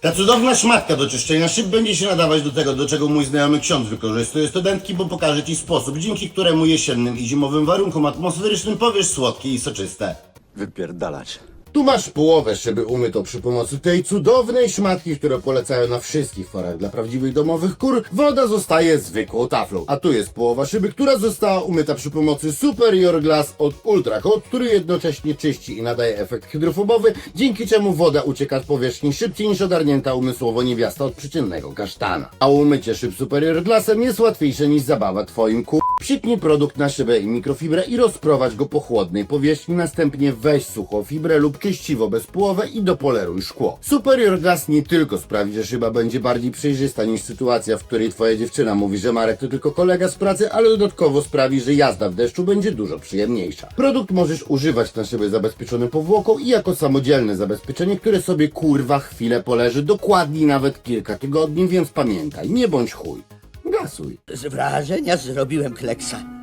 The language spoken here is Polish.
Ta cudowna szmatka do czyszczenia szyb będzie się nadawać do tego, do czego mój znajomy ksiądz wykorzystuje studentki, bo pokaże Ci sposób, dzięki któremu jesiennym i zimowym warunkom atmosferycznym powiesz słodkie i soczyste. Wypierdalać. Tu masz połowę szyby umytą przy pomocy tej cudownej szmatki, którą polecają na wszystkich forach dla prawdziwych domowych kur. Woda zostaje zwykłą taflą. A tu jest połowa szyby, która została umyta przy pomocy Superior Glass od Ultra Coat, który jednocześnie czyści i nadaje efekt hydrofobowy, dzięki czemu woda ucieka z powierzchni szybciej niż odarnięta umysłowo niewiasta od przeciętnego kasztana. A umycie szyb Superior Glassem jest łatwiejsze niż zabawa twoim ku... Przypnij produkt na szybę i mikrofibrę i rozprowadź go po chłodnej powierzchni, następnie weź suchą fibrę lub czyściwo bezpołowe i dopoleruj szkło. Superior Glass nie tylko sprawi, że szyba będzie bardziej przejrzysta niż sytuacja, w której twoja dziewczyna mówi, że Marek to tylko kolega z pracy, ale dodatkowo sprawi, że jazda w deszczu będzie dużo przyjemniejsza. Produkt możesz używać na szybę zabezpieczonym powłoką i jako samodzielne zabezpieczenie, które sobie kurwa chwilę poleży, dokładniej nawet kilka tygodni, więc pamiętaj, nie bądź chuj. Gasuj. Z wrażenia zrobiłem kleksa.